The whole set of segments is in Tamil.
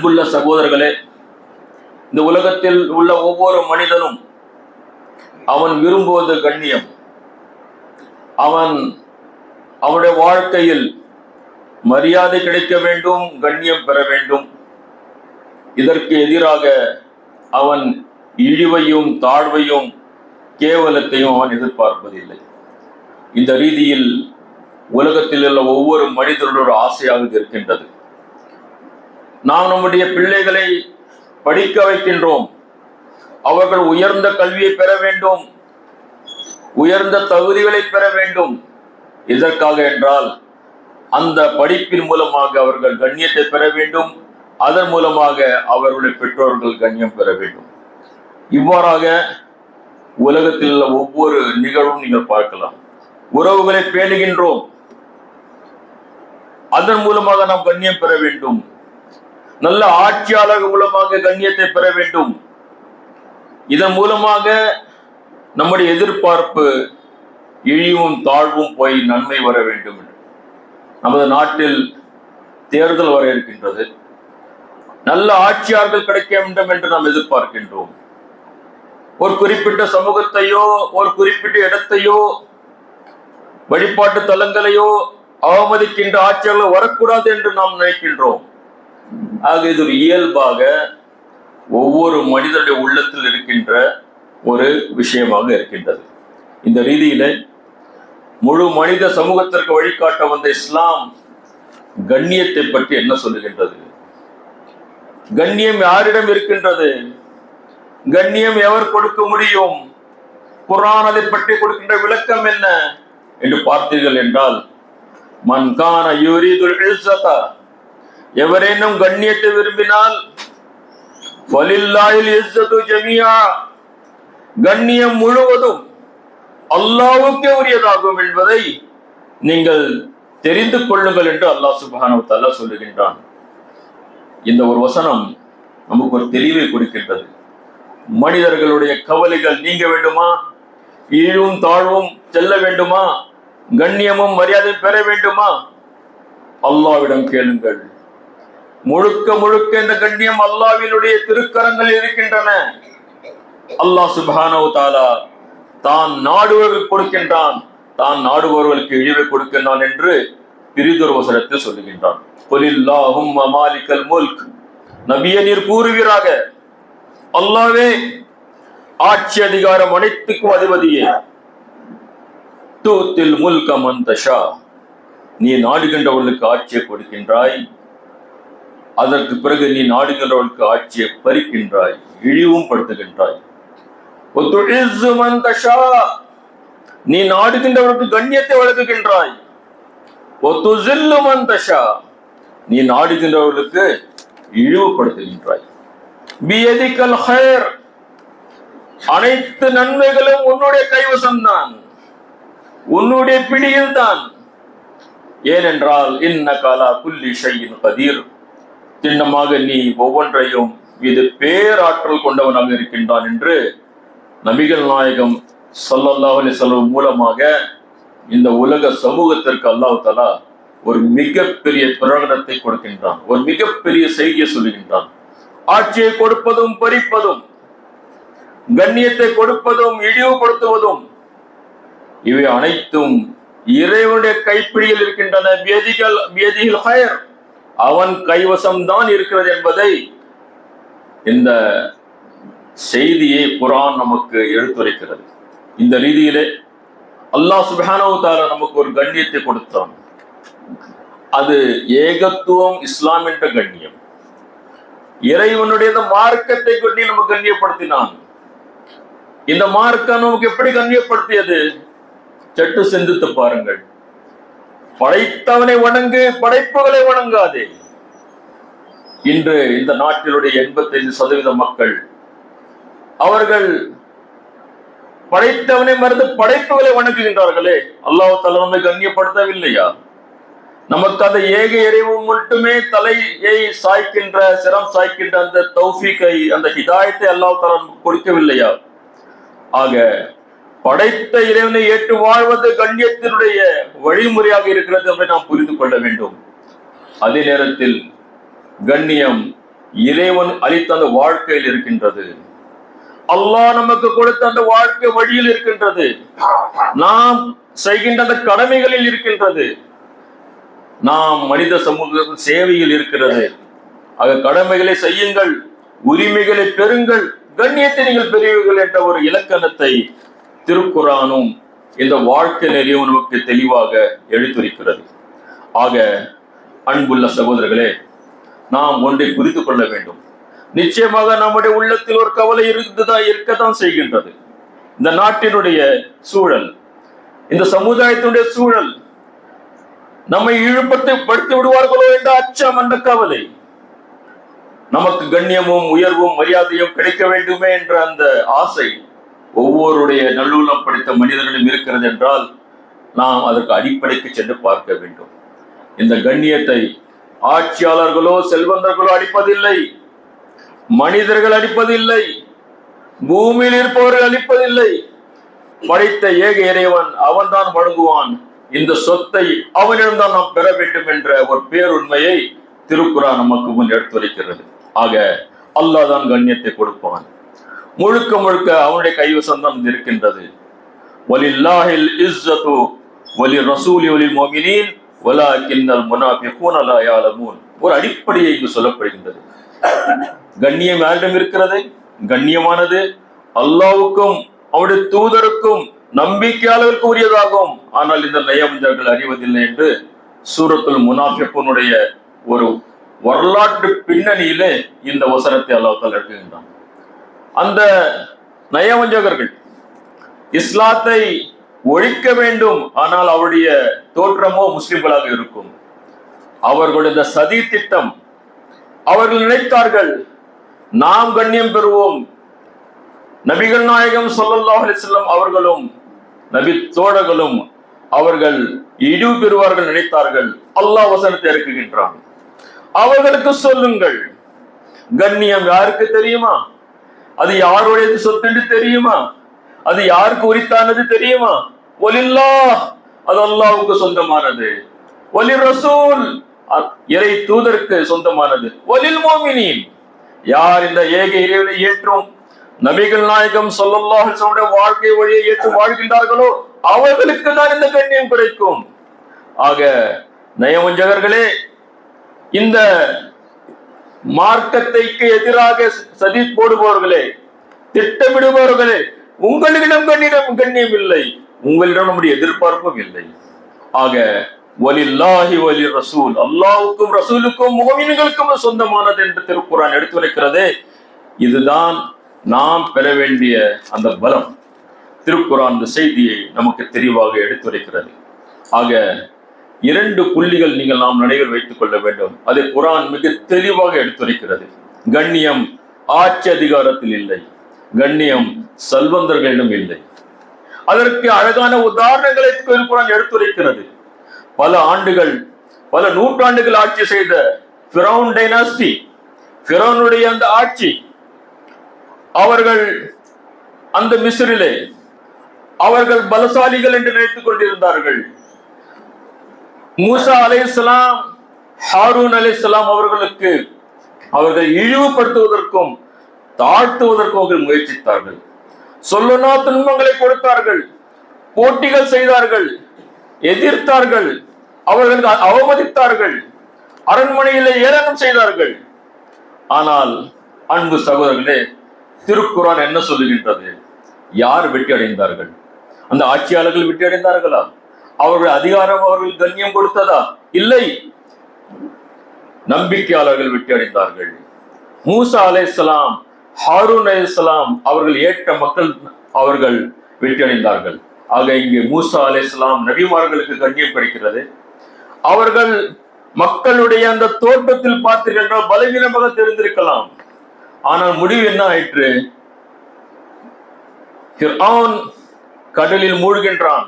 அன்புள்ள சகோதரர்களே இந்த உலகத்தில் உள்ள ஒவ்வொரு மனிதனும் அவன் விரும்புவது கண்ணியம். அவன் அவனுடைய வாழ்க்கையில் மரியாதை கிடைக்க வேண்டும் கண்ணியம் பெற வேண்டும். இதற்கு எதிராக அவன் இழிவையும் தாழ்வையும் கேவலத்தையும் அவன் எதிர்பார்ப்பதில்லை. இந்த ரீதியில் உலகத்தில் உள்ள ஒவ்வொரு மனிதனோட ஒரு ஆசையாக இருக்கின்றது. நாம் நம்முடைய பிள்ளைகளை படிக்க வைக்கின்றோம். அவர்கள் உயர்ந்த கல்வியை பெற வேண்டும். உயர்ந்த தகுதிகளை பெற வேண்டும். எதற்காக என்றால் அந்த படிப்பின் மூலமாக அவர்கள் கண்ணியத்தை பெற வேண்டும். அதன் மூலமாக அவர்களுடைய பெற்றோர்கள் கண்ணியம் பெற வேண்டும். இவ்வாறாக உலகத்தில் உள்ள ஒவ்வொரு நிகழ்வும் நீங்கள் பார்க்கலாம். உறவுகளை பேணுகின்றோம். அதன் மூலமாக நாம் கண்ணியம் பெற வேண்டும். நல்ல ஆட்சியாளர் மூலமாக கண்ணியத்தை பெற வேண்டும். இதன் மூலமாக நம்முடைய எதிர்பார்ப்பு இழிவும் தாழ்வும் போய் நன்மை வர வேண்டும் என்று. நமது நாட்டில் தேர்தல் வர இருக்கின்றது. நல்ல ஆட்சியாளர்கள் கிடைக்க வேண்டும் என்று நாம் எதிர்பார்க்கின்றோம். ஒரு குறிப்பிட்ட சமூகத்தையோ ஒரு குறிப்பிட்ட இடத்தையோ வழிபாட்டு தலங்களையோ அவமதிக்கின்ற ஆட்சியாளர்கள் வரக்கூடாது என்று நாம் நினைக்கின்றோம். ஆக இது ஒரு இயல்பாக ஒவ்வொரு மனிதனுடைய உள்ளத்தில் இருக்கின்ற ஒரு விஷயமாக இருக்கின்றது. இந்த ரீதியில முழு மனித சமூகத்திற்கு வழிகாட்ட வந்த இஸ்லாம் கண்ணியத்தை பற்றி என்ன சொல்லுகின்றது? கண்ணியம் யாரிடம் இருக்கின்றது? கண்ணியம் எவர் கொடுக்க முடியும்? குர்ஆன் அதை பற்றி கொடுக்கின்ற விளக்கம் என்ன? என்று பார்த்தீர்கள் என்றால் மன்கான யூரிதுல் இஸ்ஸதா எவரேனும் கண்ணியத்தை விரும்பினால் கண்ணியம் முழுவதும் அல்லாவுக்கே உரியதாகும் என்பதை நீங்கள் தெரிந்து கொள்ளுங்கள் என்று அல்லாஹ் சுப்ஹானஹு வ சொல்லுகின்றான். இந்த ஒரு வசனம் நமக்கு ஒரு தெளிவை கொடுக்கின்றது. மனிதர்களுடைய கவலைகள் நீங்க வேண்டுமா? ஈழும் தாழ்வும் செல்ல வேண்டுமா? கண்ணியமும் மரியாதையும் பெற வேண்டுமா? அல்லாவிடம் கேளுங்கள். முழுக்க முழுக்க இந்த கண்ணியம் அல்லாவினுடைய திருக்கரங்கள் இருக்கின்றன. அல்லாஹ் சுபானோ தாலா தான் நாடுவர்களுக்கு கொடுக்கின்றான். தான் நாடுபவர்களுக்கு இழிவை கொடுக்கின்றான் என்று பிரிதொரு வசனத்தில் சொல்லுகின்றான். கொலில்லாஹும் முல்க். நபிய நீர் கூறுவீராக. அல்லாவே ஆட்சி அதிகாரம் அனைத்துக்கும் அதிபதியே. தூத்தில் முல்க மந்தஷா. நீ நாடுகின்றவர்களுக்கு ஆட்சியை கொடுக்கின்றாய். அதற்கு பிறகு நீ நாடுகின்றவர்களுக்கு ஆட்சியை பறிக்கின்றாய் இழிவும் படுத்துகின்றாய். நீ நாடுகின்றவர்களுக்கு கண்ணியத்தை வழங்குகின்றாய். நீ நாடுகின்றவர்களுக்கு இழிவுபடுத்துகின்றாய். பியதிக்கல் ஹயர் அனைத்து நன்மைகளும் உன்னுடைய கைவசம்தான். உன்னுடைய பிடியில் தான் ஏனென்றால் இன்ன காலா புல்லி ஷையின் கதீர். திண்ணமாக நீ ஒவ்வொன்றையும் இது பேராற்றல் கொண்டவனாக இருக்கின்றான் என்று நபிகள் நாயகம் ஸல்லல்லாஹு அலைஹி மூலமாக இந்த உலக சமூகத்திற்கு அல்லாஹ் தலா ஒரு மிகப்பெரிய பிரகடனத்தை கொடுக்கின்றான். ஒரு மிகப்பெரிய செய்தியை சொல்லுகின்றான். ஆட்சியை கொடுப்பதும் பறிப்பதும் கண்ணியத்தை கொடுப்பதும் இழிவுபடுத்துவதும் இவை அனைத்தும் இறைவனுடைய கைப்பிடியில் இருக்கின்றன. வேதிகள் வியதிகள் ஹயர் அவன் கைவசம்தான் இருக்கிறது என்பதை இந்த செய்தியை குரான் நமக்கு எடுத்துரைக்கிறது. இந்த ரீதியிலே அல்லாஹ் சுப்ஹானஹு தஆலா நமக்கு ஒரு கண்ணியத்தை கொடுத்தான். அது ஏகத்துவம் இஸ்லாம் என்ற கண்ணியம். இறைவனுடைய மார்க்கத்தை கொண்டு நமக்கு கண்ணியப்படுத்தினான். இந்த மார்க்கம் நமக்கு எப்படி கண்ணியப்படுத்தியது? சட்டு சிந்தித்து பாருங்கள். படைத்தவனை வணங்கு படைப்புகளை வணங்காதே. இன்று இந்த நாட்டினுடைய எண்பத்தைந்து சதவீத மக்கள் அவர்கள் படைத்தவனை மறந்து படைப்புகளை வணங்குகின்றார்களே. அல்லாஹ் தலா நம்மை கண்ணியப்படுத்தவில்லையா? நமக்கு அந்த ஏக எறிவு மட்டுமே தலையை சாய்க்கின்ற சிரம் சாய்க்கின்ற அந்த தௌஃபிக்கை அந்த ஹிதாயத்தை அல்லாஹ் தலா கொடுக்கவில்லையா? ஆக படைத்த இறைவனை ஏற்று வாழ்வது கண்ணியத்தினுடைய வழிமுறையாக இருக்கிறது என்பதை நாம் புரிந்து கொள்ள வேண்டும். அதே நேரத்தில் கண்ணியம் இறைவன் அளித்த அந்த வாழ்க்கையில் இருக்கின்றது. அல்லாஹ் நமக்கு கொடுத்த அந்த வாழ்க்கை வழியில் இருக்கின்றது. நாம் செய்கின்ற அந்த கடமைகளில் இருக்கின்றது. நாம் மனித சமூகத்தின் சேவையில் இருக்கிறது. ஆக கடமைகளை செய்யுங்கள் உரிமைகளை பெறுங்கள் கண்ணியத்தை நீங்கள் பெறுவீர்கள் என்ற ஒரு இலக்கணத்தை திருக்குறானும் இந்த வாழ்க்கை நெறியும் நமக்கு தெளிவாக எடுத்துரைக்கிறது. ஆக அன்புள்ள சகோதரர்களே நாம் ஒன்றை புரிந்து கொள்ள வேண்டும். நிச்சயமாக நம்முடைய உள்ளத்தில் ஒரு கவலை இருந்துதான் இருக்கத்தான் செய்கின்றது. இந்த நாட்டினுடைய சூழல் இந்த சமுதாயத்தினுடைய சூழல் நம்மை இழுப்பத்தை படுத்தி விடுவார்களோ என்ற அச்சம் அந்த கவலை. நமக்கு கண்ணியமும் உயர்வும் மரியாதையும் கிடைக்க வேண்டுமே என்ற அந்த ஆசை ஒவ்வொருடைய நல்லுள்ளம் படித்த மனிதர்களும் இருக்கிறது என்றால் நாம் அதற்கு அடிப்படைக்கு சென்று பார்க்க வேண்டும். இந்த கண்ணியத்தை ஆட்சியாளர்களோ செல்வந்தர்களோ அடிப்பதில்லை. மனிதர்கள் அடிப்பதில்லை. பூமியில் இருப்பவர்கள் அளிப்பதில்லை படைத்த ஏக இறைவன் அவன்தான் வழங்குவான். இந்த சொத்தை அவனிடம்தான் நாம் பெற வேண்டும் என்ற ஒரு பேருண்மையை திருக்குறான் நமக்கு முன் எடுத்துரைக்கிறது ஆக அல்லாஹ் தான் கண்ணியத்தை கொடுப்பான். முழுக்க முழுக்க அவனுடைய கைவசம் தான் இருக்கின்றது. வலில்லாஹில் இஸ்ஸத்து வலி ரசூலி வலி மோமினின் வலாக்கின்னல் முனாஃபிகூன லா யாலமூன் ஒரு அடிப்படையை இங்கு சொல்லப்படுகின்றது. கண்ணியம் யாரிடம் இருக்கிறது? கண்ணியமானது அல்லாவுக்கும் அவருடைய தூதருக்கும் நம்பிக்கையாளருக்கு உரியதாகும். ஆனால் இந்த நயவஞ்சர்கள் அறிவதில்லை என்று சூரத்துல் முனாஃபிகுனுடைய ஒரு வரலாற்று பின்னணியிலே இந்த வசனத்தை அல்லாஹால் எடுக்கின்றான் அந்த நயவஞ்சகர்கள் இஸ்லாத்தை ஒழிக்க வேண்டும். ஆனால் அவருடைய தோற்றமோ முஸ்லிம்களாக இருக்கும். அவர்களுடைய இந்த சதி திட்டம் அவர்கள் நினைத்தார்கள் நாம் கண்ணியம் பெறுவோம். நபிகள் நாயகம் ஸல்லல்லாஹு அலைஹி அவர்களும் நபி தோழர்களும் அவர்கள் இழிவு பெறுவார்கள் நினைத்தார்கள். அல்லாஹ் வசனத்தை இறக்குகின்றான். அவர்களுக்கு சொல்லுங்கள். கண்ணியம் யாருக்கு தெரியுமா? அது யாருடையது சொத்து என்று தெரியுமா? அது யாருக்கு உரித்தானது தெரியுமா? ஒலில்லா அது அல்லாவுக்கு சொந்தமானது. ஒலி ரசூல் இறை தூதருக்கு சொந்தமானது. ஒலில் மோமினின் யார் இந்த ஏக இறைவனை ஏற்றும்? நபிகள் நாயகம் ஸல்லல்லாஹு வாழ்க்கை வழியை ஏற்று வாழ்கின்றார்களோ அவர்களுக்கு தான் இந்த கண்ணியம் கிடைக்கும். ஆக நயவஞ்சகர்களே இந்த மார்க்கத்தைக்கு எதிராக சதி போடுபவர்களே திட்டமிடுபவர்களே உங்களிடம் கண்ணிடம் கண்ணியம் இல்லை உங்களிடம் நம்முடைய எதிர்பார்ப்பும் இல்லை. ஆக வலில்லாஹி வலி ரசூல் அல்லாவுக்கும் ரசூலுக்கும் முகமீன்களுக்கும் சொந்தமானது என்று திருக்குறான் எடுத்துரைக்கிறது இதுதான் நாம் பெற வேண்டிய அந்த பலம். திருக்குறான் இந்த செய்தியை நமக்கு தெளிவாக எடுத்துரைக்கிறது ஆக இரண்டு புள்ளிகள் நீங்கள் நாம் நினைவில் வைத்துக் கொள்ள வேண்டும். அதை குரான் மிக தெளிவாக எடுத்துரைக்கிறது கண்ணியம் ஆட்சி அதிகாரத்தில் இல்லை. கண்ணியம் செல்வந்தர்களிடம் இல்லை. அதற்கு அழகான உதாரணங்களை திருக்குறான் எடுத்துரைக்கிறது. பல ஆண்டுகள் பல நூற்றாண்டுகள் ஆட்சி செய்த ஃபிரௌன் டைனாஸ்டி ஃபிரௌனுடைய அந்த ஆட்சி அவர்கள் அந்த மிஸ்ரிலே அவர்கள் பலசாலிகள் என்று நினைத்துக் கொண்டிருந்தார்கள். மூசா அலைஹிஸ்ஸலாம் ஹாரூன் அலைஹிஸ்ஸலாம் அவர்களுக்கு அவர்கள் இழிவுபடுத்துவதற்கும் தாழ்த்துவதற்கு அவர்கள் முயற்சித்தார்கள். சொல்லுனா துன்பங்களை கொடுத்தார்கள். போட்டிகள் செய்தார்கள். எதிர்த்தார்கள். அவர்களுக்கு அவமதித்தார்கள். அரண்மனையிலே ஏளனம் செய்தார்கள். ஆனால் அன்பு சகோதரர்களே திருக்குறான் என்ன சொல்லுகின்றது? யார் வெற்றி அடைந்தார்கள்? அந்த ஆட்சியாளர்கள் வெற்றி அடைந்தார்களா? அவர்கள் அதிகாரம் அவர்கள் கண்ணியம் கொடுத்ததா? இல்லை. நம்பிக்கையாளர்கள் வெற்றி அடைந்தார்கள். மூசா அலைஹிஸ்ஸலாம் ஹாரூன் அலிஸ்லாம் அவர்கள் ஏற்ற மக்கள் அவர்கள் வெற்றியடைந்தார்கள். ஆக இங்கே மூசா அலிஸ்லாம் நபிமார்களுக்கு கண்ணியம் கிடைக்கிறது. அவர்கள் மக்களுடைய அந்த தோட்டத்தில் பார்த்தீர்கள் பலவீனமாக தெரிந்திருக்கலாம். ஆனால் முடிவு என்ன ஆயிற்று? கடலில் மூழ்கின்றான்.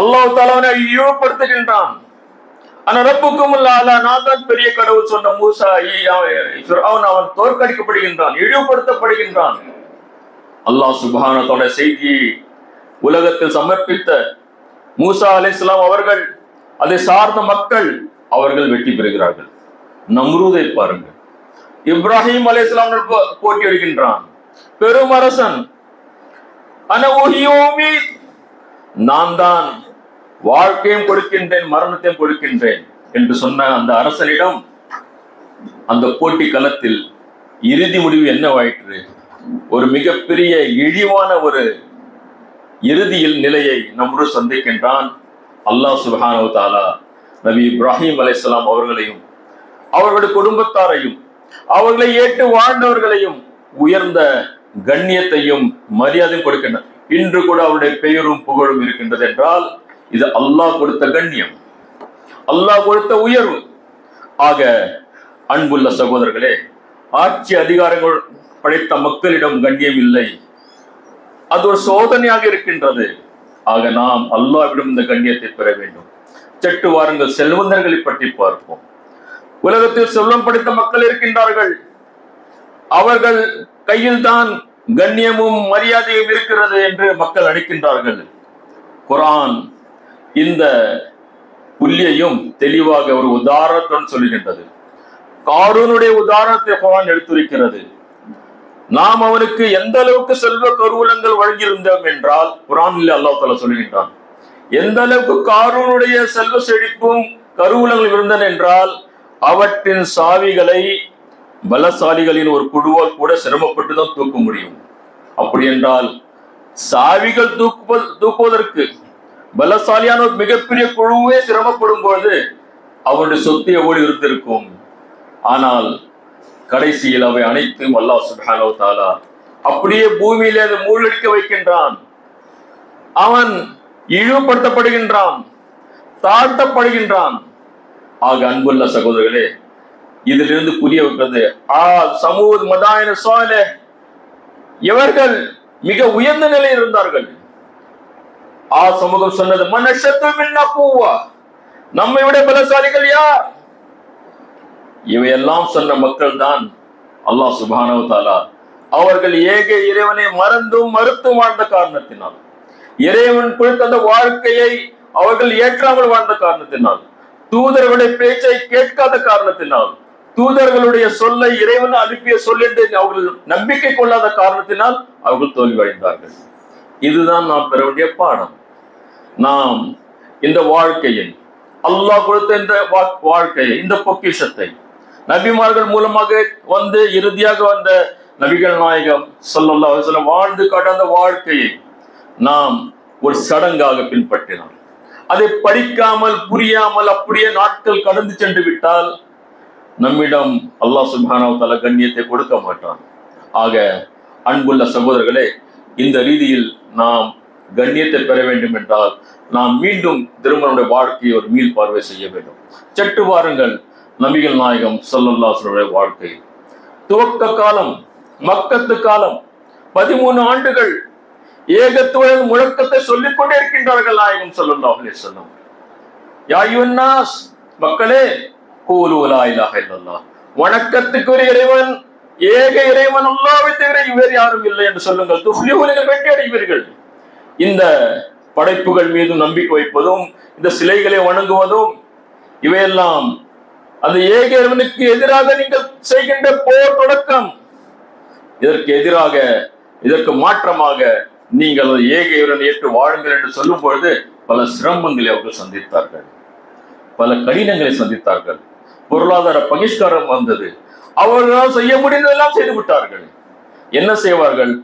அல்லாஹ் தாலாவனை இழிவுபடுத்துகின்றான் ஆனா ரப்புக்கும் அல்லா நான் தான் பெரிய கடவுள் சொன்ன மூசா அவன் அவன் தோற்கடிக்கப்படுகின்றான் இழிவுபடுத்தப்படுகின்றான். அல்லாஹ் சுபானத்தோட செய்தியை உலகத்தில் சமர்ப்பித்த மூசா அலைஹிஸ்ஸலாம் அவர்கள் அதை சார்ந்த மக்கள் அவர்கள் வெற்றி பெறுகிறார்கள். நம்ரூதை பாருங்கள். இப்ராஹிம் அலி போ- போட்டி எடுக்கின்றான் பெரும் அரசன். நான் தான் வாழ்க்கையும் கொடுக்கின்றேன் மரணத்தையும் கொடுக்கின்றேன் என்று சொன்ன அந்த அரசனிடம் அந்த போட்டி களத்தில் இறுதி முடிவு என்னவாயிற்று? ஒரு மிகப்பெரிய இழிவான ஒரு இறுதியில் நிலையை நம்முடன் சந்திக்கின்றான் அல்லாஹ் சுப்ஹானஹு தாலா நபி இப்ராஹிம் அலைசலாம் அவர்களையும் அவர்களுடைய குடும்பத்தாரையும் அவர்களை ஏற்று வாழ்ந்தவர்களையும் உயர்ந்த கண்ணியத்தையும் மரியாதையும் கொடுக்கின்றனர் இன்று கூட அவருடைய பெயரும் புகழும் இருக்கின்றது என்றால் இது அல்லாஹ் கொடுத்த கண்ணியம். அல்லாஹ் கொடுத்த உயர்வு. ஆக அன்புள்ள சகோதரர்களே ஆட்சி அதிகாரங்கள் படைத்த மக்களிடம் கண்ணியம் இல்லை. அது ஒரு சோதனையாக இருக்கின்றது. ஆக நாம் அல்லாவிடம் இந்த கண்ணியத்தை பெற வேண்டும். சற்று வாருங்கள் செல்வந்தர்களை பற்றி பார்ப்போம். உலகத்தில் செல்வம் படைத்த மக்கள் இருக்கின்றார்கள். அவர்கள் கையில் தான் கண்ணியமும் மரியாதையும் இருக்கிறது என்று மக்கள் அழைக்கின்றார்கள். குரான் இந்த புள்ளியையும் தெளிவாக ஒரு உதாரணத்துடன் சொல்லுகின்றது. காரூனுடைய உதாரணத்தை குரான் எடுத்துரைக்கிறது. நாம் அவனுக்கு எந்த அளவுக்கு செல்வ கருவூலங்கள் வழங்கியிருந்தோம் என்றால் குரானில் அல்லாஹ் தஆலா சொல்கின்றான் எந்த அளவுக்கு காரூனுடைய செல்வ செழிப்பும் கருவூலங்கள் இருந்தன என்றால் அவற்றின் சாவிகளை பலசாலிகளின் ஒரு குழுவால் கூட சிரமப்பட்டு தான் தூக்க முடியும். அப்படி என்றால் சாவிகள் தூக்குவ தூக்குவதற்கு பலசாலியான ஒரு மிகப்பெரிய குழுவே சிரமப்படும் பொழுது அவருடைய சொத்து எவ்வளவு இருந்திருக்கும். ஆனால் கடைசியில் அவை அனைத்தும் அல்லாஹ் சுப்ஹானஹு தாலா அப்படியே பூமியிலே அதை மூழ்கடிக்க வைக்கின்றான். அவன் இழிவுபடுத்தப்படுகின்றான் தாழ்த்தப்படுகின்றான். ஆக அன்புள்ள சகோதரர்களே இதிலிருந்து புரிய வைப்பது ஆ சமூக மதாயன சோழ இவர்கள் மிக உயர்ந்த நிலையில் இருந்தார்கள். ஆ சமூகம் சொன்னது மனஷத்து மின்னா பூவா நம்மை விட பலசாலிகள் யார் இவையெல்லாம் சொன்ன மக்கள் தான் அல்லாஹ் சுபானவ தாலா அவர்கள் ஏக இறைவனை மறந்தும் மறுத்தும் வாழ்ந்த காரணத்தினால் இறைவன் குறித்த அந்த வாழ்க்கையை அவர்கள் ஏற்றாமல் வாழ்ந்த காரணத்தினால் தூதர்களுடைய பேச்சை கேட்காத காரணத்தினால் தூதர்களுடைய சொல்லை இறைவன் அனுப்பிய சொல் என்று அவர்கள் நம்பிக்கை கொள்ளாத காரணத்தினால் அவர்கள் தோல்வி அடைந்தார்கள் இதுதான் நாம் பெற வேண்டிய பாடம். நாம் இந்த வாழ்க்கையை அல்லாஹ் கொடுத்த இந்த வா- வாழ்க்கையை இந்த பொக்கிஷத்தை நபிமார்கள் மூலமாக வந்து இறுதியாக வந்த நபிகள் நாயகம் சொல்லல்லா சொல்ல வாழ்ந்து காட்ட வாழ்க்கையை நாம் ஒரு சடங்காக பின்பற்றினோம். அதை படிக்காமல் புரியாமல் அப்படியே நாட்கள் கடந்து சென்று விட்டால் நம்மிடம் அல்லாஹ் சுப்ஹானஹு கண்ணியத்தை கொடுக்க மாட்டான். ஆக அன்புள்ள சகோதரர்களே இந்த ரீதியில் நாம் கண்ணியத்தை பெற வேண்டும் என்றால் நாம் மீண்டும் திருமணனுடைய வாழ்க்கையை ஒரு மீள் பார்வை செய்ய வேண்டும். சற்று வாருங்கள் நபிகள் நாயகம் ஸல்லல்லாஹு வாழ்க்கை. துவக்க காலம் மக்கத்து காலம் பதிமூணு ஆண்டுகள் ஏகத்துவ முழக்கத்தை சொல்லிக் கொண்டே இருக்கின்றார்கள் நாயகம் ஸல்லல்லாஹு அலே வஸல்லம். மக்களே கூலு லா இலாஹ வணக்கத்துக்குரிய இறைவன் ஏக இறைவன் அல்லாவை தவிர இவர் யாரும் இல்லை என்று சொல்லுங்கள். துஃப்லிஹு நீங்கள் வெற்றி அடைவீர்கள் இந்த படைப்புகள் மீது நம்பிக்கை வைப்பதும் இந்த சிலைகளை வணங்குவதும் இவையெல்லாம் அந்த ஏக இறைவனுக்கு எதிராக நீங்கள் செய்கின்ற போர் தொடக்கம். இதற்கு எதிராக இதற்கு மாற்றமாக நீங்கள் அந்த ஏக இறைவன் ஏற்று வாழுங்கள் என்று சொல்லும் பொழுது பல சிரமங்களை அவர்கள் சந்தித்தார்கள். பல கடினங்களை சந்தித்தார்கள். பொருளாதார பகிஷ்காரம் வந்தது. அவர்களால் செய்ய முடிந்ததெல்லாம் செய்து விட்டார்கள். என்ன செய்வார்கள்?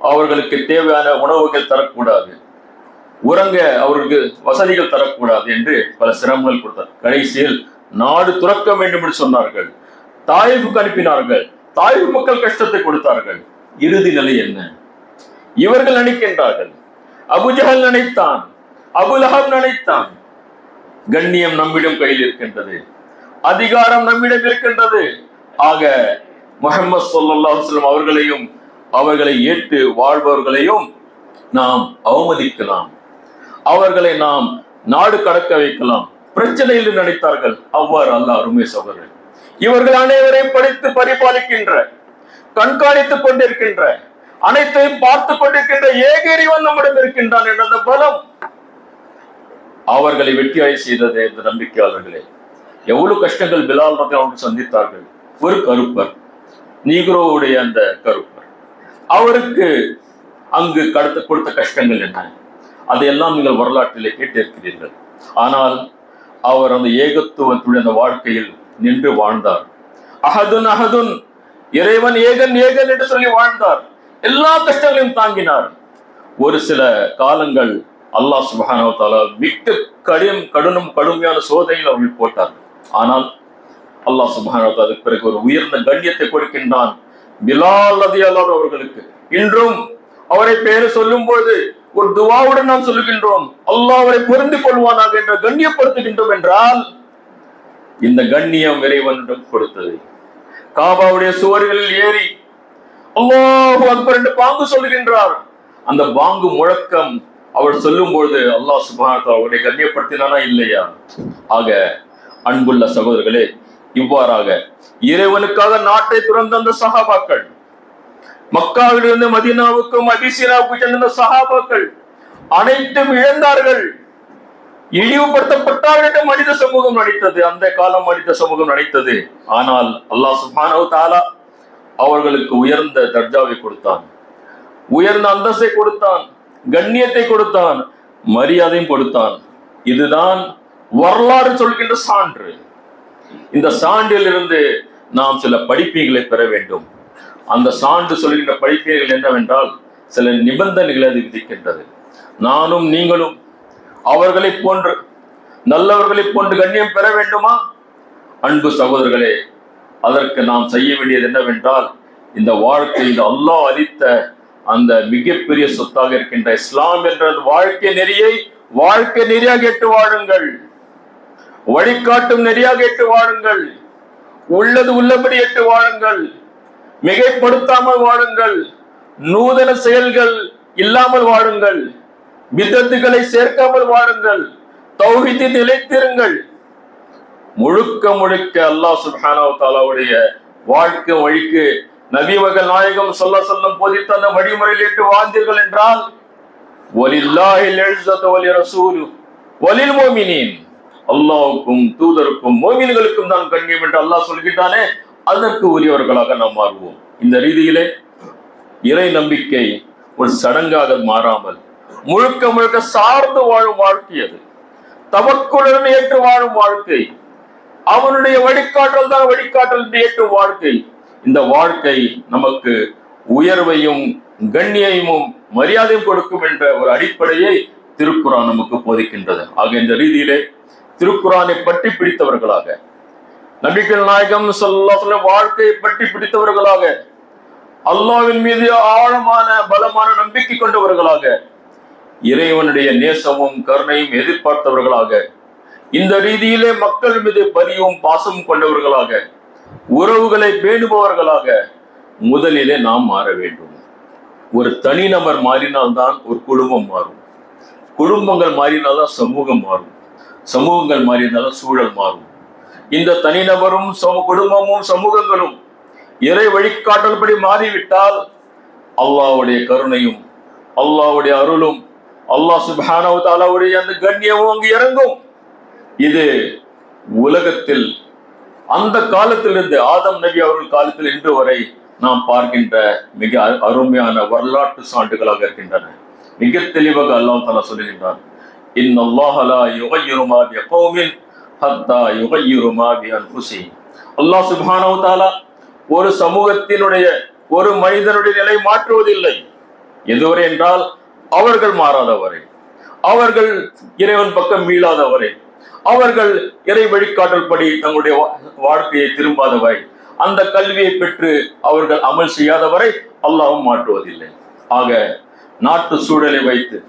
அவர்களுக்கு தேவையான உணவுகள் தரக்கூடாது. உறங்க அவர்களுக்கு வசதிகள் தரக்கூடாது என்று பல சிரமங்கள் கொடுத்தார். கடைசியில் நாடு துறக்க வேண்டும் என்று சொன்னார்கள். தாய்வுக்கு அனுப்பினார்கள். தாய்வு மக்கள் கஷ்டத்தை கொடுத்தார்கள். இறுதி நிலை என்ன? இவர்கள் நினைக்கின்றார்கள். அபுஜஹல் நினைத்தான். அபுலஹப் நினைத்தான். கண்ணியம் நம்மிடம் கையில் இருக்கின்றது. அதிகாரம் நம்மிடம் இருக்கின்றது. ஆக முகமது ஸல்லல்லாஹு அவர்களையும் அவர்களை ஏற்று வாழ்பவர்களையும் நாம் அவமதிக்கலாம். அவர்களை நாம் நாடு கடக்க வைக்கலாம். பிரச்சனையில் நினைத்தார்கள் அவ்வாறு அல்லாஹ் அருமை சகோதரர். இவர்கள் அனைவரையும் படித்து பரிபாலிக்கின்ற கண்காணித்துக் கொண்டிருக்கின்ற அனைத்தையும் பார்த்து கொண்டிருக்கின்ற ஏக நம்மிடம் இருக்கின்றான் என்ற அந்த பலம். அவர்களை வெற்றியாய் செய்தது இந்த நம்பிக்கையாளர்களே எவ்வளவு கஷ்டங்கள் பிலால் ரதி அவர்கள் சந்தித்தார்கள். ஒரு கருப்பர் நீக்ரோவுடைய அந்த கருப்பர். அவருக்கு அங்கு கடத்த கொடுத்த கஷ்டங்கள் என்ன? அதையெல்லாம் நீங்கள் வரலாற்றிலே கேட்டிருக்கிறீர்கள். ஆனால் அவர் அந்த ஏகத்துவத்துடைய அந்த வாழ்க்கையில் நின்று வாழ்ந்தார். அஹதுன் அஹதுன் இறைவன் ஏகன் ஏகன் என்று சொல்லி வாழ்ந்தார். எல்லா கஷ்டங்களையும் தாங்கினார். ஒரு சில காலங்கள் அல்லாஹ் சுபஹானவத்தாலா விட்டு மிக்க கடும் கடுனும் கடுமையான சோதனையில் அவர்கள் போட்டார் ஆனால் அல்லாஹ் சுபஹானஹு அதுக்கு பிறகு ஒரு உயர்ந்த கண்ணியத்தை கொடுக்கின்றான். பிலால் ரலியல்லாஹு அவர்களுக்கு. இன்றும் அவரை பேரு சொல்லும் பொழுது ஒரு துவாவுடன் நாம் சொல்லுகின்றோம். அல்லாஹ் அவரை புரிந்து கொள்வானாக என்ற கண்ணியப்படுத்துகின்றோம் என்றால் இந்த கண்ணியம் இறைவனிடம் கொடுத்தது. காபாவுடைய சுவர்களில் ஏறி அல்லாஹு அக்பர் என்று பாங்கு சொல்லுகின்றார். அந்த பாங்கு முழக்கம் அவர் சொல்லும் பொழுது அல்லாஹ் சுபானத்தா அவரை கண்ணியப்படுத்தினானா இல்லையா? ஆக அன்புள்ள சகோதரர்களே இவ்வாறாக இறைவனுக்காக நாட்டை துறந்த அந்த சகாபாக்கள் மக்காவிலிருந்து மதீனாவுக்கும் அபிசீனாவுக்கும் சென்ற சகாபாக்கள் அனைத்தும் இழந்தார்கள். இழிவுபடுத்தப்பட்டார்கள் என்று மனித சமூகம் நடித்தது அந்த காலம் மனித சமூகம் நடித்தது ஆனால் அல்லாஹ் சுப்ஹானஹு தாலா அவர்களுக்கு உயர்ந்த தர்ஜாவை கொடுத்தான். உயர்ந்த அந்தஸ்தை கொடுத்தான். கண்ணியத்தை கொடுத்தான். மரியாதையும் கொடுத்தான். இதுதான் வரலாறு சொல்கின்ற சான்று. இந்த சான்றிலிருந்து நாம் சில படிப்பீகளை பெற வேண்டும். அந்த சான்று சொல்கின்ற படிப்பீர்கள் என்னவென்றால் சில நிபந்தனைகளை அது விதிக்கின்றது. நானும் நீங்களும் அவர்களைப் போன்று நல்லவர்களைப் போன்று கண்ணியம் பெற வேண்டுமா? அன்பு சகோதரர்களே அதற்கு நாம் செய்ய வேண்டியது என்னவென்றால் இந்த வாழ்க்கை இந்த அல்லாஹ் அளித்த அந்த மிகப்பெரிய சொத்தாக இருக்கின்ற இஸ்லாம் என்ற வாழ்க்கை நெறியை வாழ்க்கை நெறியாக எட்டு வாழுங்கள். வழிகாட்டும் நெறியாக எட்டு வாழுங்கள். உள்ளது உள்ளபடி எட்டு வாழுங்கள். மிகைப்படுத்தாமல் வாழுங்கள். நூதன செயல்கள் இல்லாமல் வாழுங்கள். விதத்துகளை சேர்க்காமல் வாழுங்கள். தௌஹிதி நிலைத்திருங்கள். முழுக்க முழுக்க அல்லாஹ் சுப்ஹானஹு தாலாவுடைய வாழ்க்கை வழிக்கு நபிவகல் நாயகம் சொல்ல சொல்லும் போதித்த அந்த வழிமுறையில் எட்டு வாழ்ந்தீர்கள் என்றால் ஒலில்லாஹில் எழுத ஒலி ரசூலு ஒலில் மோமினின் அல்லாவுக்கும் தூதருக்கும் மோமின்களுக்கும் தான் கண்ணியம் என்று அல்லாஹ் சொல்கிட்டானே அதற்கு உரியவர்களாக நாம் மாறுவோம். இந்த ரீதியிலே இறை நம்பிக்கை ஒரு சடங்காக மாறாமல் முழுக்க முழுக்க சார்ந்து வாழும் வாழ்க்கை அது. தவக்குடன் ஏற்று வாழும் வாழ்க்கை. அவனுடைய வழிகாட்டல் தான் வழிகாட்டல் என்று ஏற்றும் வாழ்க்கை. இந்த வாழ்க்கை நமக்கு உயர்வையும் கண்ணியமும் மரியாதையும் கொடுக்கும் என்ற ஒரு அடிப்படையை திருக்குறான் நமக்கு போதிக்கின்றது. ஆக இந்த ரீதியிலே திருக்குறானை பற்றி பிடித்தவர்களாக. நபிகள் நாயகம் சொல்ல வாழ்க்கையை பற்றி பிடித்தவர்களாக. அல்லாவின் மீது ஆழமான பலமான நம்பிக்கை கொண்டவர்களாக. இறைவனுடைய நேசமும் கருணையும் எதிர்பார்த்தவர்களாக. இந்த ரீதியிலே மக்கள் மீது பரியும் பாசமும் கொண்டவர்களாக. உறவுகளை பேணுபவர்களாக. முதலிலே நாம் மாற வேண்டும். ஒரு தனிநபர் மாறினால்தான் ஒரு குடும்பம் மாறும். குடும்பங்கள் மாறினால்தான் சமூகம் மாறும். சமூகங்கள் மாறினால்தான் சூழல் மாறும். இந்த தனிநபரும் சம குடும்பமும் சமூகங்களும் இறை வழிகாட்டல்படி மாறிவிட்டால் அல்லாஹ்வுடைய கருணையும் அல்லாவுடைய அருளும் அல்லாஹ் சுப்ஹானஹு அந்த கண்ணியமும் அங்கு இறங்கும். இது உலகத்தில் அந்த காலத்திலிருந்து ஆதம் நபி அவர்கள் காலத்தில் இன்று வரை நாம் பார்க்கின்ற மிக அருமையான வரலாற்று சான்றுகளாக இருக்கின்றன. மிக தெளிவாக அல்லாஹ் தலா சொல்லுகின்றான். இன் அல்லாஹலா லா யுகையிரு மா ஹத்தா யுகையிரு மா பி அல்லாஹ் சுப்ஹானஹு வ தஆலா ஒரு சமூகத்தினுடைய ஒரு மனிதனுடைய நிலை மாற்றுவதில்லை. எதுவரை என்றால் அவர்கள் மாறாதவரை. அவர்கள் இறைவன் பக்கம் மீளாதவரை. அவர்கள் இறை வழிகாட்டல் படி தங்களுடைய வா- வாழ்க்கையை திரும்பாதவரை. அந்த கல்வியை பெற்று அவர்கள் அமல் செய்யாதவரை அல்லாவும் மாற்றுவதில்லை. ஆக நாட்டு சூழலை வைத்து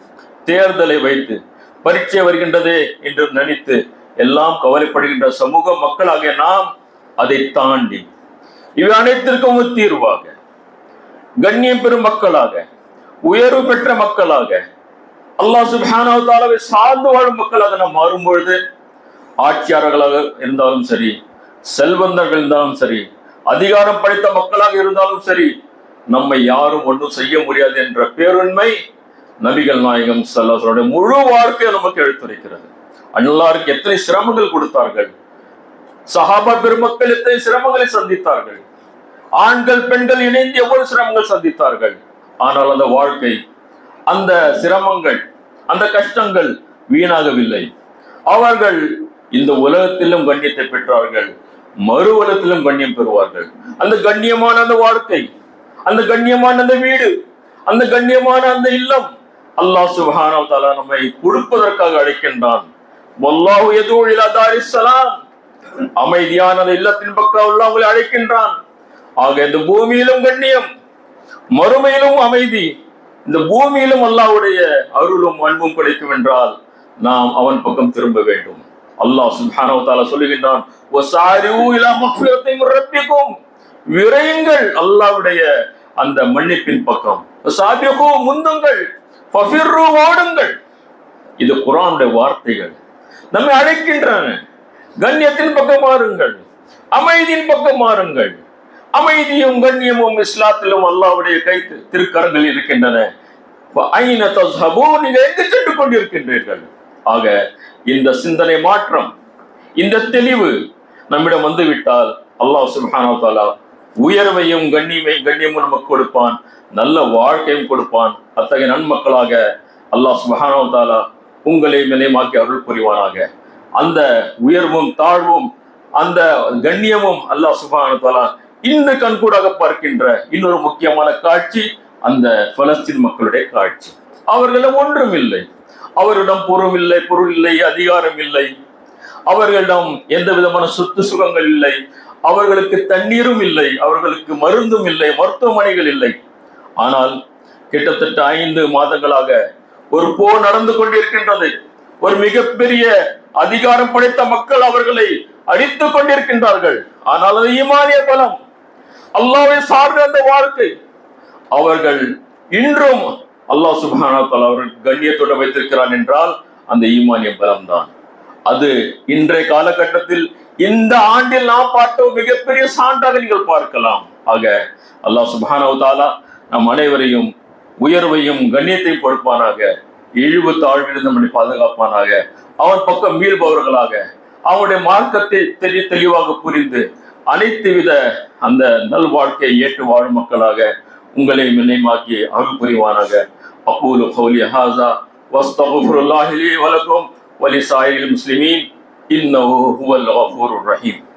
தேர்தலை வைத்து பரீட்சை வருகின்றது என்று நினைத்து எல்லாம் கவலைப்படுகின்ற சமூக மக்களாகிய நாம் அதை தாண்டி இவை அனைத்திற்கும் தீர்வாக கண்ணியம் பெறும் மக்களாக உயர்வு பெற்ற மக்களாக அல்லாஹ் சுபானாவை சார்ந்து வாழும் மக்களாக நாம் மாறும்பொழுது ஆட்சியாளர்களாக இருந்தாலும் சரி செல்வந்தர்கள் இருந்தாலும் சரி அதிகாரம் படைத்த மக்களாக இருந்தாலும் சரி நம்மை யாரும் ஒன்றும் செய்ய முடியாது என்ற பேருண்மை நபிகள் நாயகம் ஸல்லல்லாஹு முழு வாழ்க்கையை நமக்கு எடுத்துரைக்கிறது. அல்லாருக்கு எத்தனை சிரமங்கள் கொடுத்தார்கள்? சஹாபா பெருமக்கள் எத்தனை சிரமங்களை சந்தித்தார்கள்? ஆண்கள் பெண்கள் இணைந்து எவ்வளவு சிரமங்கள் சந்தித்தார்கள்? ஆனால் அந்த வாழ்க்கை அந்த சிரமங்கள் அந்த கஷ்டங்கள் வீணாகவில்லை. அவர்கள் இந்த உலகத்திலும் கண்ணியத்தை பெற்றார்கள். மறு உலகத்திலும் கண்ணியம் பெறுவார்கள். அந்த கண்ணியமான அந்த வாழ்க்கை அந்த கண்ணியமான அந்த வீடு அந்த கண்ணியமான அந்த இல்லம் அல்லாஹ் சுப்ஹானஹு தாலா நம்மை கொடுப்பதற்காக அழைக்கின்றான். வல்லாஹு யதூ இலா அமைதியான இல்லத்தின் பக்கம் அல்லாஹ் உங்களை அழைக்கின்றான். ஆக இந்த பூமியிலும் கண்ணியம் மறுமையிலும் அமைதி இந்த பூமியிலும் அல்லாஹ்வுடைய அருளும் அன்பும் கிடைக்கும் என்றால் நாம் அவன் பக்கம் திரும்ப வேண்டும். அல்லாஹ் சுப்ஹானஹு தாலா சொல்லுகின்றான் வசாரிஉ இலா ரப்பிக்கும். விரையுங்கள் அல்லாஹ்வுடைய அந்த மன்னிப்பின் பக்கம். சாபிகு முந்துங்கள். ஓடுங்கள். இது குரானுடைய வார்த்தைகள். நம்மை அழைக்கின்றன. கண்ணியத்தின் பக்கம் மாறுங்கள். அமைதியின் பக்கம் மாறுங்கள். அமைதியும் கண்ணியமும் இஸ்லாத்திலும் அல்லாவுடைய கை திருக்கரங்கள் இருக்கின்றன. ஐன எங்கு சென்று கொண்டிருக்கின்றீர்கள்? ஆக இந்த சிந்தனை மாற்றம் இந்த தெளிவு நம்மிடம் வந்துவிட்டால் அல்லாஹ் சுல்ஹானா வ உயர்வையும் கண்ணியமையும் கண்ணியமும் நமக்கு கொடுப்பான். நல்ல வாழ்க்கையும் கொடுப்பான். அத்தகைய நன்மக்களாக அல்லாஹ் சுபஹானோ தாலா உங்களை நிலைமாக்கி அருள் புரிவானாக. அந்த உயர்வும் தாழ்வும் அந்த கண்ணியமும் அல்லாஹ் சுப்ஹானஹு தாலா தஆலா கண்கூடாக பார்க்கின்ற இன்னொரு முக்கியமான காட்சி அந்த பலஸ்தீன் மக்களுடைய காட்சி. அவர்களிடம் ஒன்றும் இல்லை அவரிடம் பொருள் இல்லை பொருள் இல்லை அதிகாரம் இல்லை. அவர்களிடம் எந்த விதமான சொத்து சுகங்கள் இல்லை. அவர்களுக்கு தண்ணீரும் இல்லை அவர்களுக்கு மருந்தும் இல்லை மருத்துவமனைகள் இல்லை. ஆனால் கிட்டத்தட்ட ஐந்து மாதங்களாக ஒரு போர் நடந்து கொண்டிருக்கின்றது. ஒரு மிகப்பெரிய அதிகாரம் படைத்த மக்கள் அவர்களை அடித்துக் கொண்டிருக்கின்றார்கள். ஆனால் அது ஈமானிய பலம். அல்லாவை சார்ந்த அந்த வாழ்க்கை. அவர்கள் இன்றும் அல்லாஹ் சுபானா அவர்கள் கண்ணியத்தோடு வைத்திருக்கிறான் என்றால் அந்த ஈமானிய பலம்தான். அது இன்றைய காலகட்டத்தில் இந்த ஆண்டில் நாம் பார்த்த மிகப்பெரிய சான்றாக நீங்கள் பார்க்கலாம். ஆக அல்லாஹ் சுப்ஹானஹு தாலா நம் அனைவரையும் உயர்வையும் கண்ணியத்தையும் கொடுப்பானாக. இழிவு தாழ்விலிருந்து நம்மை பாதுகாப்பானாக. அவன் பக்கம் மீள்பவர்களாக அவனுடைய மார்க்கத்தை தெளி தெளிவாக புரிந்து அனைத்து வித அந்த நல் வாழ்க்கையை ஏற்று வாழும் மக்களாக உங்களை நினைமாக்கி அருள் புரிவானாக அப்போது ஹவுலி ஹாசா வஸ்தகுல்லாஹிலே லி ولسائر المسلمين إنه هو الغفور الرحيم.